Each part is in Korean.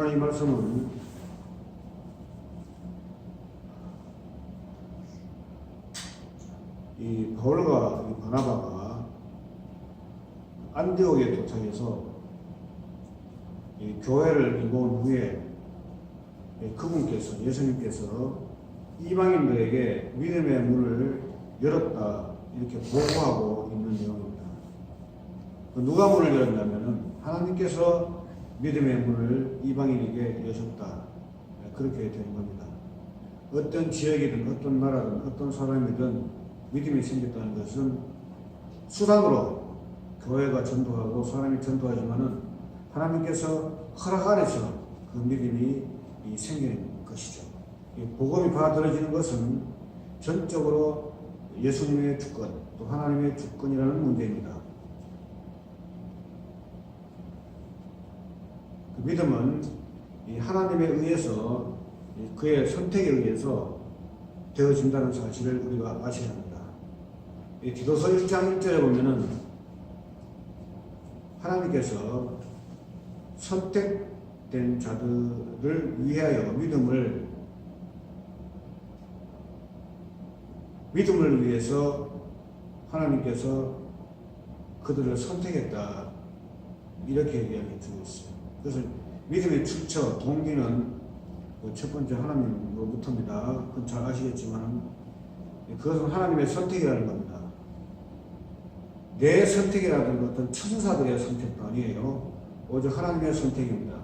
오늘 이 말씀은 이 바울과 이 바나바가 안디옥에 도착해서 이 교회를 이룬 후에 이 그분께서 예수님께서 이방인들에게 믿음의 문을 열었다 이렇게 보고하고 있는 내용입니다. 그 누가 문을 열었냐면은 하나님께서 믿음의 문을 이방인에게 여셨다 그렇게 되는 겁니다. 어떤 지역이든 어떤 나라든 어떤 사람이든 믿음이 생겼다는 것은 수단으로 교회가 전도하고 사람이 전도하지만은 하나님께서 허락 안에서 그 믿음이 이 생기는 것이죠. 이 복음이 받아들여지는 것은 전적으로 예수님의 주권 또 하나님의 주권이라는 문제입니다. 그 믿음은 이 하나님에 의해서 이 그의 선택에 의해서 되어진다는 사실을 우리가 아셔야 합니다. 이 디도서 1장 1절에 보면은 하나님께서 선택된 자들을 위하여 믿음을 믿음을 위해서 하나님께서 그들을 선택했다 이렇게 이야기 드리고 있어요. 그래서 믿음의 출처 동기는 그첫 번째 하나님으로부터입니다. 그건 잘 아시겠지만 그것은 하나님의 선택이라는 겁니다. 내 선택이라든 어떤 천사들의 선택도 아니에요. 오직 하나님의 선택입니다.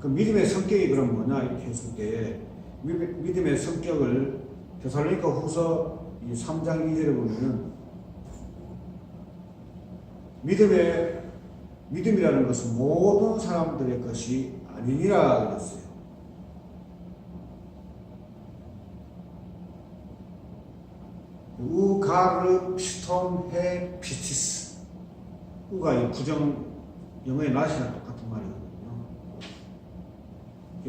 그 믿음의 성격이 그럼 뭐냐 이렇게 했을 때 믿- 믿음의 성격을 데살로니가 후서 이 3장 2절에 보면은 믿음의 믿음이라는 것은 모든 사람들의 것이 아니니라 그랬어요. 우가르 헤 피티스 우가 이 부정 영어의 낫이랑 똑같은 말이거든요.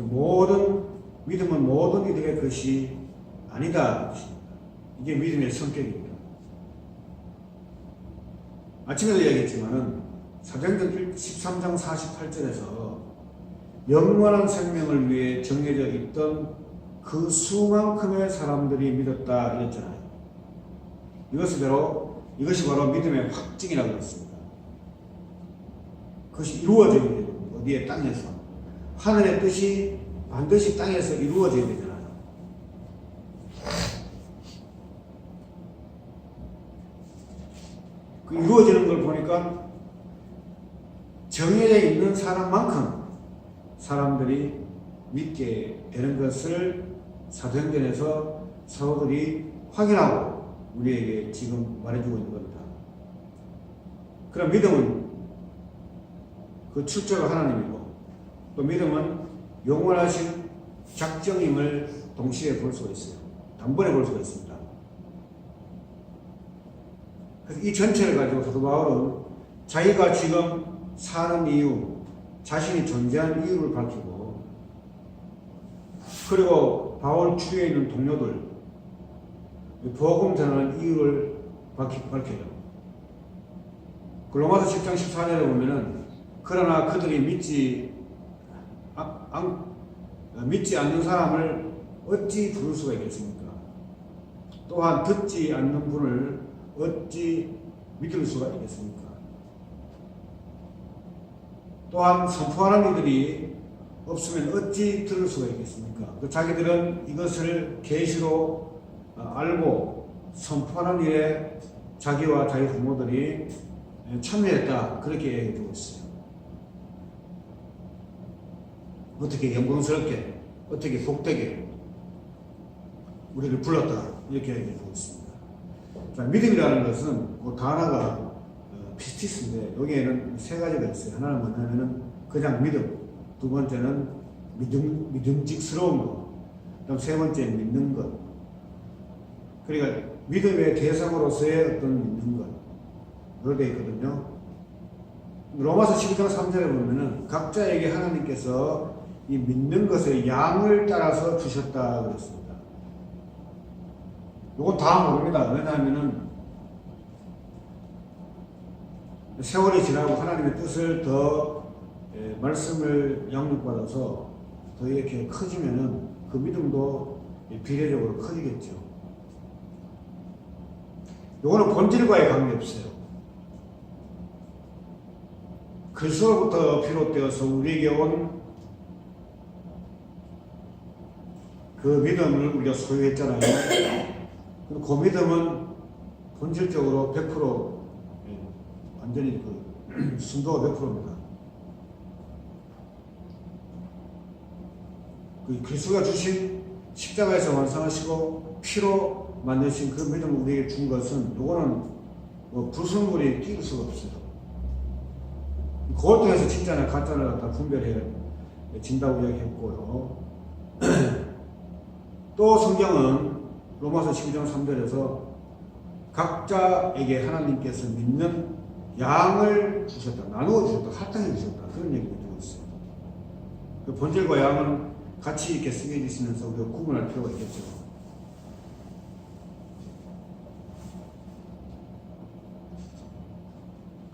모든 믿음은 모든 이들의 것이 아니다. 이게 믿음의 성격입니다. 아침에도 이야기했지만은 사도행전 13장 48절에서 영원한 생명을 위해 정해져 있던 그 수만큼의 사람들이 믿었다 이랬잖아요. 이것이 바로 이것이 바로 믿음의 확증이라고 했습니다. 그것이 이루어져야 돼요. 어디에 땅에서 하늘의 뜻이 반드시 땅에서 이루어져야 되잖아요. 그 이루어지는 걸 보니까 정해져 있는 사람만큼 사람들이 믿게 되는 것을 사도행전에서 사도들이 확인하고 우리에게 지금 말해주고 있는 겁니다. 그럼 믿음은 그 출처가 하나님이고 또 믿음은 영원하신 작정임을 동시에 볼 수가 있어요. 단번에 볼 수가 있습니다. 그래서 이 전체를 가지고 사도 바울은 자기가 지금 사는 이유, 자신이 존재하는 이유를 밝히고 그리고 바울 주위에 있는 동료들 복음 전하는 이유를 밝히, 밝혀요. 그 로마서 10장 14절에 보면은 그러나 그들이 믿지 아, 안, 믿지 않는 사람을 어찌 부를 수가 있겠습니까? 또한 듣지 않는 분을 어찌 믿을 수가 있겠습니까? 또한 선포하는 이들이 없으면 어찌 들을 수가 있겠습니까? 그 자기들은 이것을 계시로 어, 알고 선포하는 일에 자기와 자기 부모들이 참여했다 그렇게 얘기해주고 있어요. 어떻게 영광스럽게 어떻게 복되게 우리를 불렀다 이렇게 얘기해주고 있습니다. 자, 믿음이라는 것은 그 단어가 어, 피스티스인데 여기에는 세 가지가 있어요. 하나는 뭐냐면은 그냥 믿음, 두 번째는 믿음 믿음직스러운 것, 그다음 세 번째 믿는 것. 그러니까 믿음의 대상으로서의 어떤 믿는 것. 그렇게 되어 있거든요. 로마서 12장 3절에 보면은 각자에게 하나님께서 이 믿는 것의 양을 따라서 주셨다 그랬습니다. 이건 다 모릅니다. 왜냐하면은 세월이 지나고 하나님의 뜻을 더 에, 말씀을 양육받아서 더 이렇게 커지면은 그 믿음도 비례적으로 커지겠죠. 요거는 본질과의 관계없어요. 그리스도로부터 비롯되어서 우리에게 온 그 믿음을 우리가 소유했잖아요. 그 믿음은 본질적으로 100% 예, 완전히 그 순도가 100%입니다. 그 그리스도가 주신 십자가에서 완성하시고 피로 만드신 그 믿음을 우리에게 준 것은 요거는 뭐 불순물이 띄울 수가 없어요. 그것 통해서 진짜나 가짜를 갖다 분별해 진다고 이야기했고요. 또 성경은 로마서 12장 3절에서 각자에게 하나님께서 믿는 양을 주셨다. 나누어 주셨다. 할당해 주셨다. 그런 얘기를 듣고 있어요. 그 본질과 양은 같이 이렇게 쓰여지시면서 우리가 구분할 필요가 있겠죠.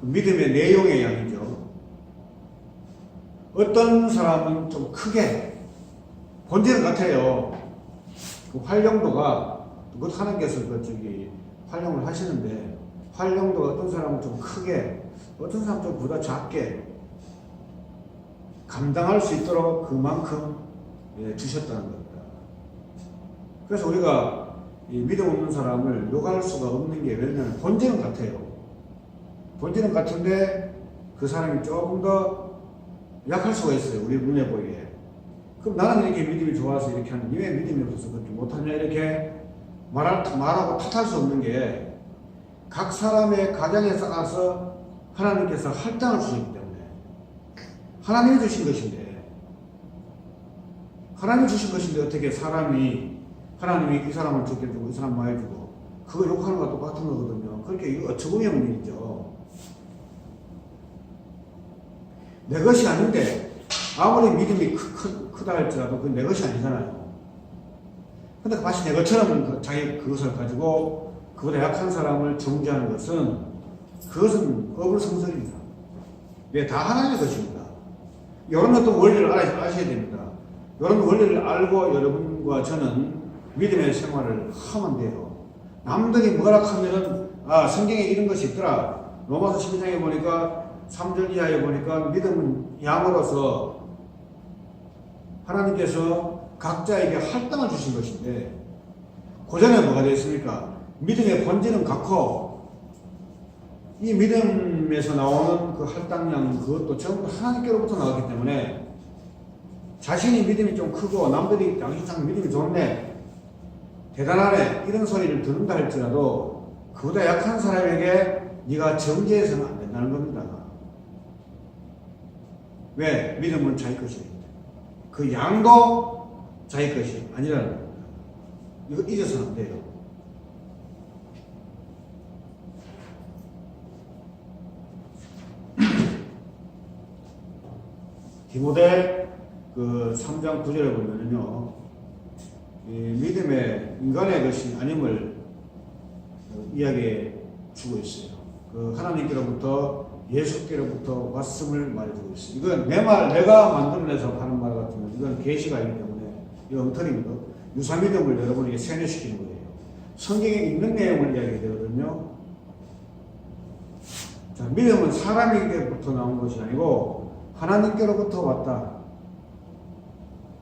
그 믿음의 내용의 양이죠. 어떤 사람은 좀 크게 본질은 같아요. 그 활용도가 그것 하나님께서 그 저기 활용을 하시는데 활용도가 어떤 사람은 좀 크게 어떤 사람은 좀 보다 작게 감당할 수 있도록 그만큼 예, 주셨다는 겁니다. 그래서 우리가 이 믿음 없는 사람을 욕할 수가 없는 게 왜냐하면 본질은 같아요. 본질은 같은데 그 사람이 조금 더 약할 수가 있어요. 우리 눈에 보이게. 그럼 나는 이렇게 믿음이 좋아서 이렇게 하는데 왜 믿음이 없어서 그렇게 못하냐 이렇게 말할, 말하고 탓할 수 없는 게 각 사람의 가정에 따라서 하나님께서 할당을 주셨기 때문에 하나님이 주신 것인데 하나님이 주신 것인데 어떻게 사람이 하나님이 이 사람을 죽게 주고 이 사람 많이 주고 그거 욕하는 거와 똑같은 거거든요. 그렇게 이거 어처구니 없는 일이죠. 내 것이 아닌데 아무리 믿음이 크, 크, 크다 할지라도 그건 내 것이 아니잖아요. 근데 마치 내 것처럼 그 자기 그것을 가지고 그보다 약한 사람을 정죄하는 것은 그것은 어불성설입니다. 왜? 다 하나님의 것입니다. 이런 것도 원리를 아셔야 됩니다. 이런 원리를 알고 여러분과 저는 믿음의 생활을 하면 돼요. 남들이 뭐라 하면은, 아, 성경에 이런 것이 있더라. 로마서 12장에 보니까 3절 이하에 보니까 믿음은 양으로서 하나님께서 각자에게 할당을 주신 것인데, 그 전에 뭐가 되어 있습니까? 믿음의 본질은 같고, 이 믿음에서 나오는 그 할당량 그것도 전부 하나님께로부터 나왔기 때문에 자신이 믿음이 좀 크고 남들이 양심상 믿음이 좋네 대단하네 이런 소리를 듣는다 할지라도 그보다 약한 사람에게 네가 정죄해서는 안 된다는 겁니다. 왜? 믿음은 자기 때문에 그 양도 자기 것이 아니라는 겁니다. 이거 잊어서는 안 돼요. 디모데 그 3장 9절에 보면은요, 이 믿음의 인간의 것이 아님을 어, 이야기해 주고 있어요. 그 하나님께로부터 예수께로부터 왔음을 말해주고 있어요. 이건 내 말, 내가 만들어내서 하는 말 같으면 이건 계시가 아니기 때문에 이 엉터리입니다. 유사 믿음을 여러분에게 세뇌시키는 거예요. 성경에 있는 내용을 이야기해 되거든요. 자, 믿음은 사람에게부터 나온 것이 아니고 하나님께로부터 왔다.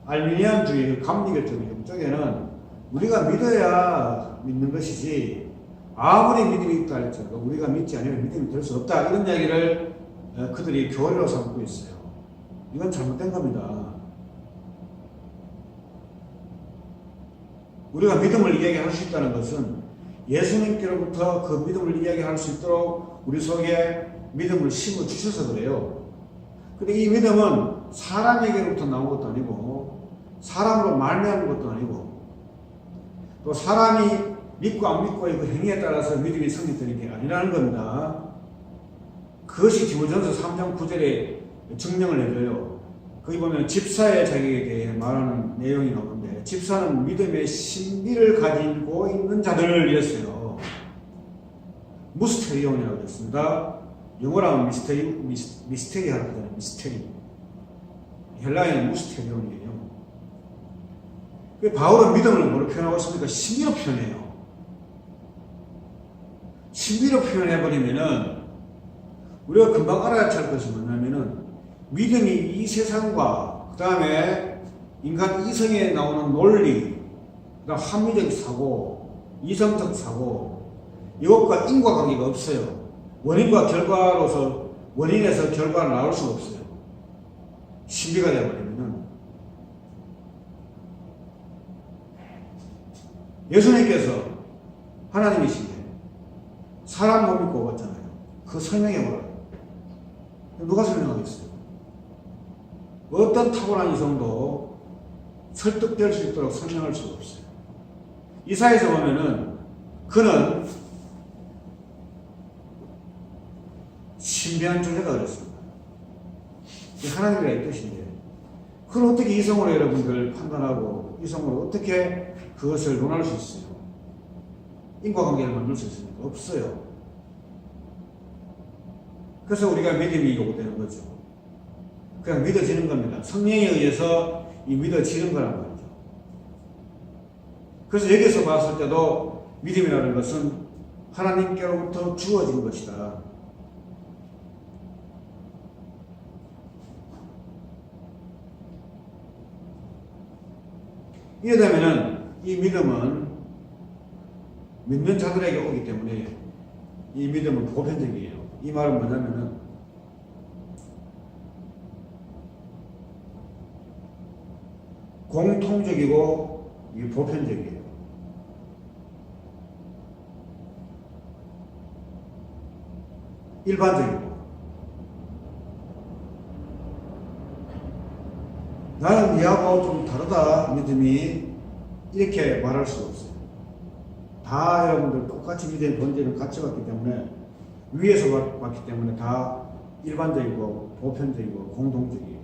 알미니안주의 그 감리교적 쪽에는 우리가 믿어야 믿는 것이지 아무리 믿음이 있다 할지라도 우리가 믿지 않으면 믿음이 될 수 없다 이런 이야기를 어, 그들이 교리로 삼고 있어요. 이건 잘못된 겁니다. 우리가 믿음을 이야기할 수 있다는 것은 예수님께로부터 그 믿음을 이야기할 수 있도록 우리 속에 믿음을 심어 주셔서 그래요. 근데 이 믿음은 사람에게로부터 나온 것도 아니고 사람으로 말미암은 것도 아니고 또 사람이 믿고 안 믿고의 그 행위에 따라서 믿음이 성립되는 게 아니라는 겁니다. 그것이 디모전서 3장 9절에 증명을 해줘요. 거기 보면 집사의 자격에 대해 말하는 내용이 나오는데 집사는 믿음의 신비를 가지고 있는 자들을 이랬어요. 무스테리온이라고 했습니다. 영어로 하면 미스테리, 미스, 미스테리하라고 하잖아요. 미스테리. 헬라어는 무스테리온이에요. 그 바울은 믿음을 뭐로 표현하고 있습니까? 신비로 표현해요. 신비로 표현해버리면은 우리가 금방 알아야 할 것이 뭐냐면은 믿음이 이 세상과 그 다음에 인간 이성에 나오는 논리, 그 다음 합리적 사고, 이성적 사고, 이것과 인과관계가 없어요. 원인과 결과로서 원인에서 결과가 나올 수가 없어요. 신비가 되어버리면은 예수님께서 하나님이신데 사람 못 믿고 왔잖아요. 그 설명해 보라. 누가 설명하겠어요? 어떤 타고난 이성도 설득될 수 있도록 설명할 수가 없어요. 이사에서 보면은 그는 신비한 존재가 그랬습니다. 이 하나님이라는 뜻인데 그걸 어떻게 이성으로 여러분들 판단하고 이성으로 어떻게 그것을 논할 수 있어요? 인과관계를 만들 수 있습니까? 없어요. 그래서 우리가 믿음이 요구되는 거죠. 그냥 믿어지는 겁니다. 성령에 의해서 이 믿어지는 거란 말이죠. 그래서 여기서 봤을 때도 믿음이라는 것은 하나님께로부터 주어진 것이다. 이러다면은 이 믿음은 믿는 자들에게 오기 때문에 이 믿음은 보편적이에요. 이 말은 뭐냐면은 공통적이고 이 보편적이에요. 일반적이고 나는 니하고 좀 다르다 믿음이 이렇게 말할 수가 없어요. 다 여러분들 똑같이 믿음의 본질은 같이 왔기 때문에 위에서 왔- 왔기 때문에 다 일반적이고 보편적이고 공동적이에요.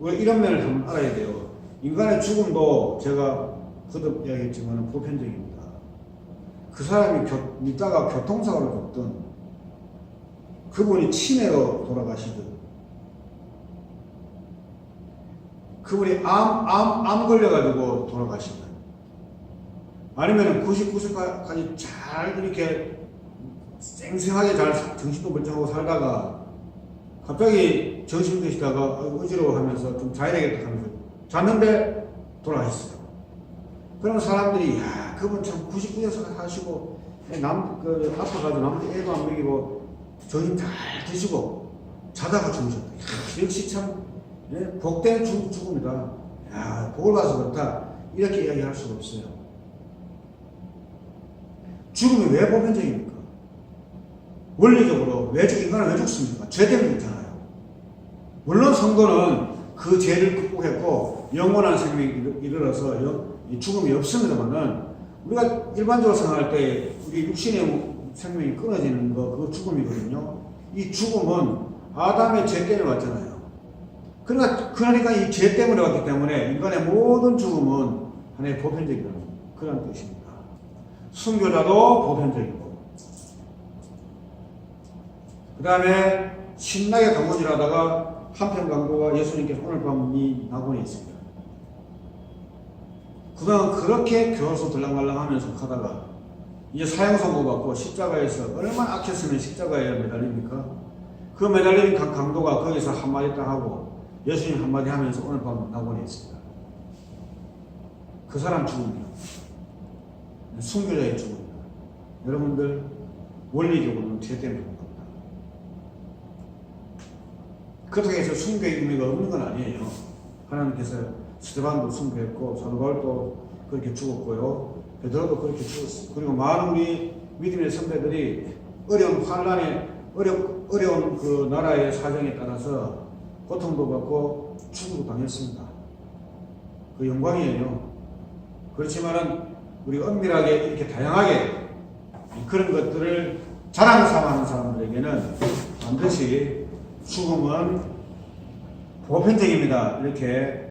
우리가 이런 면을 한번 알아야 돼요. 인간의 죽음도 제가 거듭 이야기했지만 보편적입니다. 그 사람이 교, 믿다가 교통사고를 겪든 그분이 치매로 돌아가시든 그분이 암, 암, 암 걸려가지고 돌아가시든 아니면 99세까지 잘 이렇게 쌩쌩하게 잘 사- 정신도 멀쩡하고 살다가 갑자기 정신 드시다가 어지러워 하면서 좀 자야 되겠다 하면서 잤는데 돌아가셨어요. 그러면 사람들이 야 그분 참 99세 사시고 남, 그, 아파가지고 남한테 애도 안 먹이고 정신 잘 드시고 자다가. 야, 역시 참 예? 복된 죽, 죽음이다. 야 복을 봐서 그렇다. 이렇게 이야기할 수가 없어요. 죽음이 왜 보편적입니까? 원리적으로 왜 죽, 인간은 왜 죽습니까? 죄 때문에 죽잖아요. 물론 성도는 그 죄를 극복했고 영원한 생명에 이르- 이르러서 죽음이 없습니다만은 우리가 일반적으로 생각할 때 우리 육신의 생명이 끊어지는 거 그거 죽음이거든요. 이 죽음은 아담의 죄 때문에 왔잖아요. 그러니까 그러니까 이 죄 때문에 왔기 때문에 인간의 모든 죽음은 하나의 보편적인 그런 뜻입니다. 순교자도 보편적이고 그 다음에 신나게 강원질하다가 한편 강도가 예수님께 오늘 밤이 낙원에 있습니다. 그동안 그렇게 교수 들랑말랑 하면서 가다가 이제 사형 선고 받고 십자가에서 얼마나 악했으면 십자가에 매달립니까? 그 매달린 강- 강도가 거기서 한마디 딱 하고 예수님 한마디 하면서 오늘 밤 낙원에 있습니다. 그 사람 죽음이요. 순교자의 죽음입니다. 여러분들 원리적으로는 죄 때문에 그런 겁니다. 그렇다고 해서 순교의 의미가 없는 건 아니에요. 하나님께서 스테반도 순교했고 사도 바울도 그렇게 죽었고요. 베드로도 그렇게 죽었어요. 그리고 많은 우리 믿음의 선배들이 어려운 환란에 어려 어려운 그 나라의 사정에 따라서 고통도 받고 죽음도 당했습니다. 그 영광이에요. 그렇지만은 우리가 엄밀하게 이렇게 다양하게 그런 것들을 자랑 삼아하는 사람들에게는 반드시 죽음은 보편적입니다. 이렇게